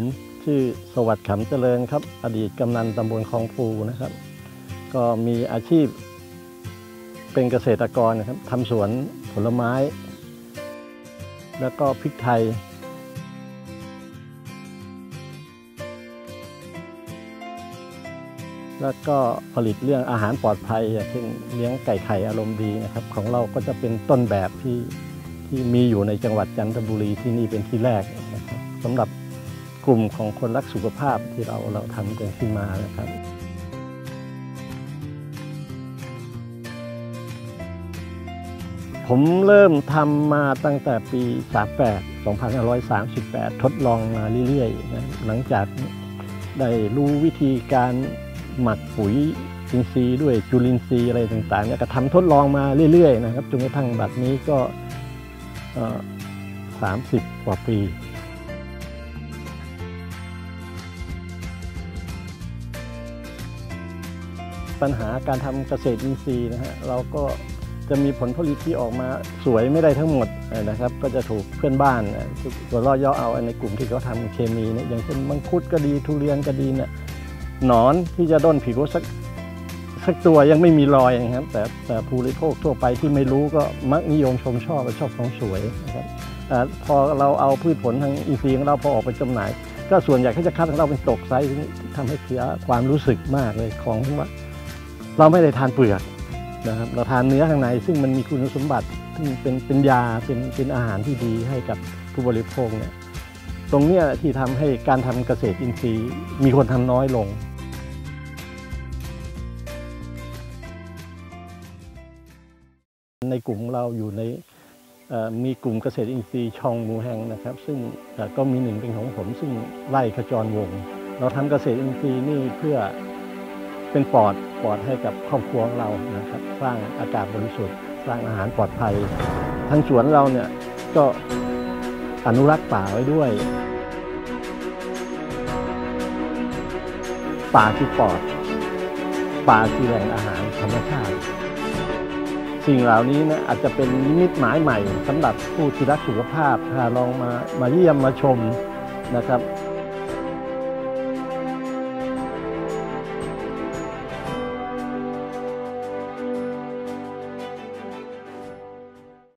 ผมชื่อสวัสดิ์ขำเจริญครับ อดีตกำนันตำบลคลองฟูนะครับ ก็มีอาชีพเป็นเกษตรกรนะครับทำสวนผลไม้ แล้วก็พริกไทย แล้วก็ผลิตเรื่องอาหารปลอดภัยเช่นเลี้ยงไก่ไข่อารมณ์ดีนะครับ ของเราก็จะเป็นต้นแบบที่ที่มีอยู่ในจังหวัดจันทบุรีที่นี่เป็นที่แรกนะครับสำหรับ กลุ่มของคนรักสุขภาพที่เราเราทำกันขึ้นมานะครับผมเริ่มทำมาตั้งแต่ปี 38 2538 ทดลองมาเรื่อยๆนะหลังจากได้รู้วิธีการหมักปุ๋ยอินทรีย์ด้วยจุลินทรีย์อะไรต่างๆเนี่ยก็ทำทดลองมาเรื่อยๆนะครับจนกระทั่งบัดนี้ก็ 30 กว่าปี ปัญหาการทำเกษตรอินทรีย์นะฮะเราก็จะมีผลผลิตที่ออกมาสวยไม่ได้ทั้งหมดนะครับ ก็จะถูกเพื่อนบ้านตัวล่อย่อเอาในกลุ่มที่เขาทำเคมีเนี่ยอย่างเช่นมังคุดก็ดีทุเรียนก็ดีเนี่ยหนอนที่จะด้นผิวสักสักตัวยังไม่มีรอยนะครับ แต่แต่ผู้บริโภคทั่วไปที่ไม่รู้ก็มักนิยมชมชอบชอบของสวยนะครับพอเราเอาพืชผลทางอินทรีย์ของเราพอออกไปจำหน่าย ก็ส่วนใหญ่เขาจะคัดของเราเป็นตกไซส์ทำให้เสียความรู้สึกมากเลยของที่ว่า เราไม่ได้ทานเปลือกนะครับเราทานเนื้อข้างใน ซึ่งมันมีคุณสมบัติที่เป็นเป็นยาเป็นเป็นอาหารที่ดีให้กับผู้บริโภคเนี่ยตรงเนี้ยที่ทำให้การทำเกษตรอินทรีย์มีคนทำน้อยลงในกลุ่มเราอยู่ในเอ่อมีกลุ่มเกษตรอินทรีย์ชองหมูแหงนะครับ ซึ่งเอ่อก็มีหนึ่งเป็นของผมซึ่งไล่ขจรวงศ์เราทำเกษตรอินทรีย์นี่เพื่อ เป็นปอดปอดให้กับครอบครัวของเรานะครับ สร้างอากาศบริสุทธิ์ สร้างอาหารปลอดภัย ทั้งสวนเราเนี่ยก็อนุรักษ์ป่าไว้ด้วย ป่าคือปอด ป่าคือแหล่งอาหารธรรมชาติ สิ่งเหล่านี้นะอาจจะเป็นนิมิตหมายใหม่สำหรับผู้ที่รักสุขภาพถ้าลองมามาเยี่ยมมาชมนะครับ